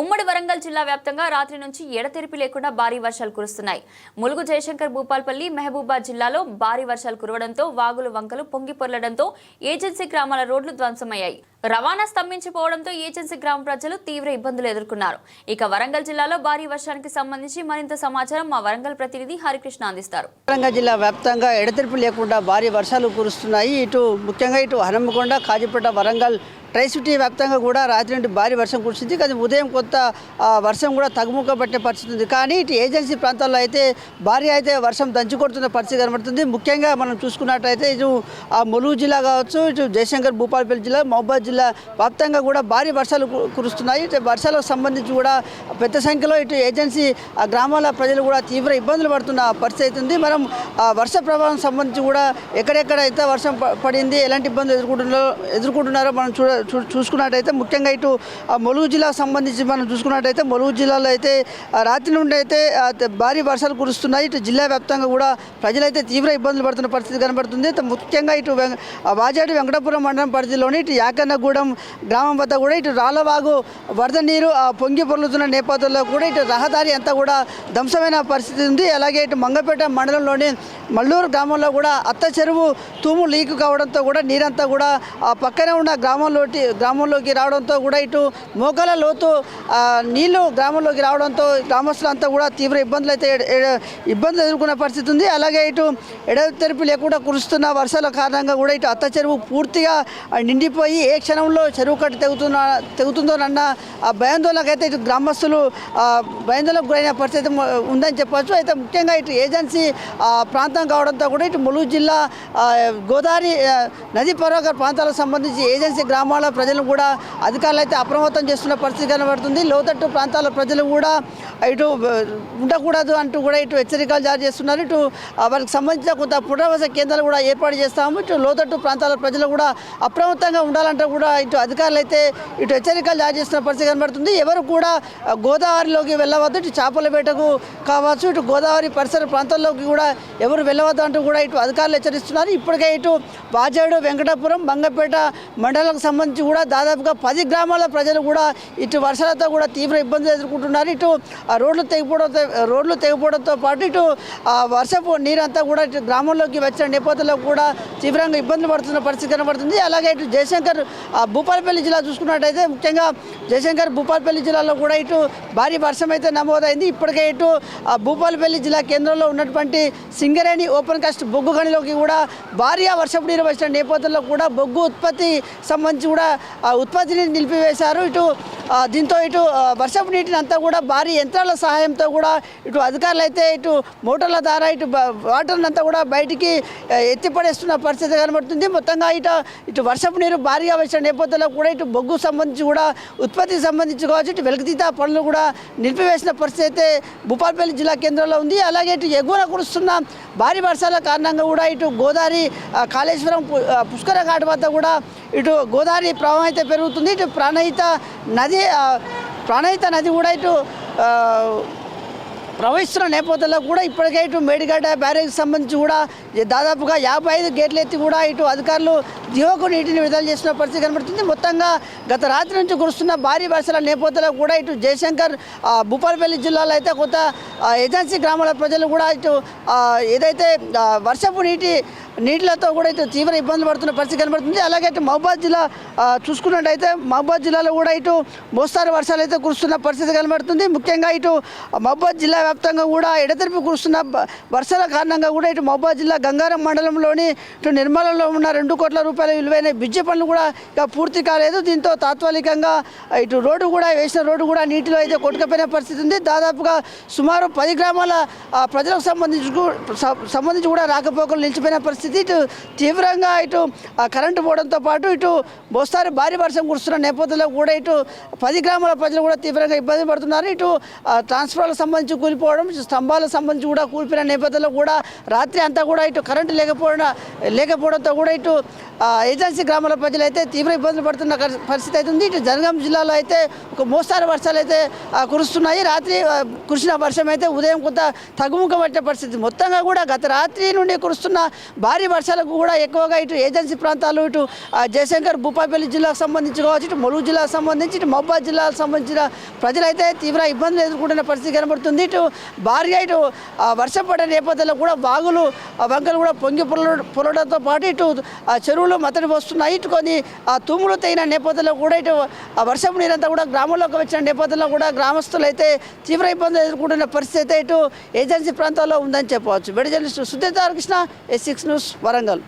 ఉమ్మడి వరంగల్ జిల్లా వ్యాప్తంగా రాత్రి నుంచి ఎడతెరిపి లేకుండా భారీ వర్షాలు కురుస్తున్నాయి. ములుగు జయశంకర్ భూపాల్పల్లి మహబూబాద్ జిల్లాలో భారీ వర్షాలు కురవడంతో వాగులు వంకలు పొంగి పొర్లడంతో ఏజెన్సీ గ్రామాల రోడ్లు ధ్వంసమయ్యాయి. రవాణా స్తంభించిపోవడంతో ఏజెన్సీ గ్రామ ప్రజలు తీవ్ర ఇబ్బందులు ఎదుర్కొన్నారు. ఇక వరంగల్ జిల్లాలో భారీ వర్షానికి సంబంధించి మరింత సమాచారం మా వరంగల్ ప్రతినిధి హరికృష్ణ అందిస్తారు. వరంగల్ జిల్లా వ్యాప్తంగా ఎడతెరిపి లేకుండా భారీ వర్షాలు కురుస్తున్నాయి. ఇటు ముఖ్యంగా ఇటు హనమకొండ కాజీపేట వరంగల్ ట్రై సిటీ వ్యాప్తంగా కూడా రాత్రి నుండి భారీ వర్షం కురిసింది. కానీ ఉదయం కొంత వర్షం కూడా తగ్గుముఖ పట్టే పరిస్థితి ఉంది. కానీ ఇటు ఏజెన్సీ ప్రాంతాల్లో అయితే భారీ అయితే వర్షం దంచుకొడుతున్న పరిస్థితి కనబడుతుంది. ముఖ్యంగా మనం చూసుకున్నట్టయితే ఇటు ములుగు జిల్లా కావచ్చు ఇటు జయశంకర్ భూపాలపల్లి జిల్లా మహబాద్ జిల్లా వ్యాప్తంగా కూడా భారీ వర్షాలు కు- కురుస్తున్నాయి. ఇటు వర్షాలకు సంబంధించి కూడా పెద్ద సంఖ్యలో ఇటు ఏజెన్సీ ఆ గ్రామాల ప్రజలు కూడా తీవ్ర ఇబ్బందులు పడుతున్న పరిస్థితి అవుతుంది మనం వర్ష ప్రభావం సంబంధించి కూడా ఎక్కడెక్కడ అయితే వర్షం ప- పడింది ఎలాంటి ఇబ్బందులు ఎదుర్కొంటున్నారో ఎదుర్కొంటున్నారో మనం చూడ చూసుకున్నట్టయితే ముఖ్యంగా ఇటు ఆ ములుగు జిల్లాకు సంబంధించి మనం చూసుకున్నట్టయితే ములుగు జిల్లాలో అయితే రాత్రి నుండి అయితే భారీ వర్షాలు కురుస్తున్నాయి. ఇటు జిల్లా వ్యాప్తంగా కూడా ప్రజలైతే తీవ్ర ఇబ్బందులు పడుతున్న పరిస్థితి కనబడుతుంది. ముఖ్యంగా ఇటు వెం- వాజాడి వెంకటపురం మండలం పరిధిలోని ఇటు యాకన్నగూడెం గ్రామం వద్ద కూడా ఇటు రాళ్ళవాగు వరద నీరు ఆ, పొంగి పొర్లుతున్న నేపథ్యంలో కూడా ఇటు రహదారి అంతా కూడా ధ్వంసమైన పరిస్థితి ఉంది. అలాగే ఇటు మంగపేట మండలంలోని మల్లూరు గ్రామంలో కూడా అత్త చెరువు తూము లీక్ కావడంతో కూడా నీరంతా కూడా పక్కనే ఉన్న గ్రామంలో గ్రామంలోకి గ్రామంలోకి రావడంతో కూడా ఇటు మోకాల లోతు నీళ్ళు గ్రామంలోకి రావడంతో గ్రామస్తులంతా కూడా తీవ్ర ఇబ్బందులు అయితే ఇబ్బందులు ఎదుర్కొన్న పరిస్థితి ఉంది. అలాగే ఇటు ఎడతెరిపి లేకుండా కురుస్తున్న వర్షాల కారణంగా కూడా ఇటు అత్త చెరువు పూర్తిగా నిండిపోయి ఏ క్షణంలో చెరువు కట్టు తెగుతున్న తెగుతుందోనన్న ఆ భయాందోళనకు అయితే ఇటు గ్రామస్తులు భయాందోళనకు గురైన పరిస్థితి ఉందని చెప్పచ్చు. అయితే ముఖ్యంగా ఇటు ఏజెన్సీ ఆ, ప్రాంతం కావడంతో కూడా ఇటు ములుగు జిల్లా గోదావరి నది పరోగ ప్రాంతాలకు సంబంధించి ఏజెన్సీ గ్రామాల ప్రజలను కూడా అధికారులు అయితే అప్రమత్తం చేస్తున్న పరిస్థితి కనబడుతుంది. లోతట్టు ప్రాంతాల ప్రజలు కూడా ఇటు ఉండకూడదు అంటూ కూడా ఇటు హెచ్చరికలు జారీ చేస్తున్నారు. ఇటు వారికి సంబంధించిన కొంత పునరావాస కేంద్రాలు కూడా ఏర్పాటు చేస్తాము. ఇటు లోతట్టు ప్రాంతాల ప్రజలు కూడా అప్రమత్తంగా ఉండాలంటే కూడా ఇటు అధికారులు అయితే ఇటు హెచ్చరికలు జారీ చేస్తున్న పరిస్థితి కనబడుతుంది. ఎవరు కూడా గోదావరిలోకి వెళ్ళవద్దు. ఇటు చేపల వేటకు కావచ్చు ఇటు గోదావరి పరిసర ప్రాంతాల్లోకి కూడా ఎవరు వెళ్ళవద్దు అంటూ కూడా ఇటు అధికారులు హెచ్చరిస్తున్నారు. ఇప్పటికే ఇటు వాజేడు వెంకటాపురం బంగపేట మండలాలకు సంబంధించి కూడా దాదాపుగా పది గ్రామాల ప్రజలు కూడా ఇటు వర్షాలతో కూడా తీవ్ర ఇబ్బందులు ఎదుర్కొంటున్నారు. ఇటు ఆ రోడ్లు తెగిపోవడంతో రోడ్లు తెగిపోవడంతో పాటు ఇటు ఆ వర్షపు నీరంతా కూడా ఇటు గ్రామంలోకి వచ్చిన నేపథ్యంలో కూడా తీవ్రంగా ఇబ్బందులు పడుతున్న పరిస్థితి కనబడుతుంది. అలాగే ఇటు జయశంకర్ భూపాలపల్లి జిల్లా చూసుకున్నట్టయితే ముఖ్యంగా జయశంకర్ భూపాలపల్లి జిల్లాలో కూడా ఇటు భారీ వర్షం అయితే నమోదైంది. ఇప్పటికే ఇటు ఆ భూపాలపల్లి జిల్లా కేంద్రంలో ఉన్నటువంటి సింగరేణి ఓపెన్ కాస్ట్ బొగ్గు గనిలోకి కూడా భారీ వర్షపు నీరు వచ్చిన నేపథ్యంలో కూడా బొగ్గు ఉత్పత్తి సంబంధించి కూడా ఉత్పత్తిని నిలిపివేశారు. ఇటు దీంతో ఇటు వర్షపు నీటిని అంతా కూడా భారీ యంత్రాల సహాయంతో కూడా ఇటు అధికారులు అయితే ఇటు మోటార్ల ద్వారా ఇటు బ- వాటర్ని అంతా కూడా బయటికి ఎత్తిపడేస్తున్న పరిస్థితి కనబడుతుంది. మొత్తంగా ఇటు ఇటు వర్షపు నీరు భారీగా వచ్చిన నేపథ్యంలో కూడా ఇటు బొగ్గు సంబంధించి కూడా ఉత్పత్తికి సంబంధించి కావచ్చు ఇటు వెలుగుతీత పనులు కూడా నిలిపివేసిన పరిస్థితి అయితే భూపాలపల్లి జిల్లా కేంద్రంలో ఉంది. అలాగే ఇటు ఎగువన కురుస్తున్న భారీ వర్షాల కారణంగా కూడా ఇటు గోదావరి కాళేశ్వరం పు- పుష్కర ఘాట్ వద్ద కూడా ఇటు గోదావరి ప్రవాహం అయితే పెరుగుతుంది ఇటు ప్రాణహిత నది ప్రాణహిత నది కూడా ఇటు ప్రవహిస్తున్న నేపథ్యంలో కూడా ఇప్పటికే ఇటు మేడిగడ్డ బ్యారేజ్ సంబంధించి కూడా దాదాపుగా యాభై ఐదు గేట్లు ఎత్తి కూడా ఇటు అధికారులు దివకు నీటిని విడుదల చేసిన పరిస్థితి కనబడుతుంది. మొత్తంగా గత రాత్రి నుంచి కురుస్తున్న భారీ వర్షాల నేపథ్యంలో కూడా ఇటు జయశంకర్ భూపాలపల్లి జిల్లాలో అయితే కొత్త ఏజెన్సీ గ్రామాల ప్రజలు కూడా ఇటు ఏదైతే వర్షపు నీటి నీటిలతో కూడా అయితే తీవ్ర ఇబ్బందులు పడుతున్న పరిస్థితి కనబడుతుంది. అలాగే ఇటు మహబాద్ జిల్లా చూసుకున్నట్టయితే మహబాద్ జిల్లాలో కూడా ఇటు మోస్తారు వర్షాలు అయితే కురుస్తున్న పరిస్థితి కనబడుతుంది. ముఖ్యంగా ఇటు మహబాద్ జిల్లా వ్యాప్తంగా కూడా ఎడతెరిపి కురుస్తున్న వర్షాల కారణంగా కూడా ఇటు మహబాద్ జిల్లా గంగారం మండలంలోని ఇటు నిర్మలంలో ఉన్న రెండు కోట్ల రూపాయల విలువైన బ్రిడ్జి పనులు కూడా ఇక పూర్తి కాలేదు. దీంతో తాత్కాలికంగా ఇటు రోడ్డు కూడా వేసిన రోడ్డు కూడా నీటిలో అయితే కొట్టుకపోయిన పరిస్థితి ఉంది. దాదాపుగా సుమారు పది గ్రామాల ప్రజలకు సంబంధించి సంబంధించి కూడా రాకపోకలు నిలిచిపోయిన పరిస్థితి ఇటు తీవ్రంగా ఇటు కరెంటు పోవడంతో పాటు ఇటు మోస్తారు భారీ వర్షం కురుస్తున్న నేపథ్యంలో కూడా ఇటు పది గ్రామాల ప్రజలు కూడా తీవ్రంగా ఇబ్బంది పడుతున్నారు. ఇటు ఆ, సంబంధించి కూలిపోవడం స్తంభాల స్తంభాలకు సంబంధించి కూడా కూలిపోయిన నేపథ్యంలో కూడా రాత్రి అంతా కూడా ఇటు కరెంటు లేకపోవడం లేకపోవడంతో కూడా ఇటు ఏజెన్సీ గ్రామాల ప్రజలు అయితే తీవ్ర ఇబ్బందులు పడుతున్న పరిస్థితి అయితే ఉంది. ఇటు జనగాం జిల్లాలో అయితే ఒక మోస్తారు వర్షాలు అయితే కురుస్తున్నాయి. రాత్రి కురిసిన వర్షం అయితే ఉదయం కొంత తగ్గుముఖం పట్టే పరిస్థితి. మొత్తంగా కూడా గత రాత్రి నుండి కురుస్తున్న భారీ భారీ వర్షాలకు కూడా ఎక్కువగా ఇటు ఏజెన్సీ ప్రాంతాలు ఇటు జయశంకర్ భూపాపల్లి జిల్లాకు సంబంధించి కావచ్చు ఇటు ములుగు జిల్లాకు సంబంధించి ఇటు మహబాద్ జిల్లాకు సంబంధించిన ప్రజలైతే తీవ్ర ఇబ్బందులు ఎదుర్కొంటున్న పరిస్థితి కనబడుతుంది. ఇటు భారీగా ఇటు ఆ, వర్షం పడే నేపథ్యంలో కూడా వాగులు ఆ, వంకలు కూడా పొంగి పొల పొలడంతో పాటు ఇటు ఆ, చెరువులు మతడి వస్తున్నాయి ఇటు కొన్ని ఆ, తూములు తెగిన నేపథ్యంలో కూడా ఇటు ఆ వర్షం నీరంతా కూడా గ్రామంలోకి వచ్చిన నేపథ్యంలో కూడా గ్రామస్తులు అయితే తీవ్ర ఇబ్బందులు ఎదుర్కొంటున్న పరిస్థితి అయితే ఇటు ఏజెన్సీ ప్రాంతాల్లో ఉందని చెప్పవచ్చు. బెడ journalist Sudheer Krishna S six news. Warangal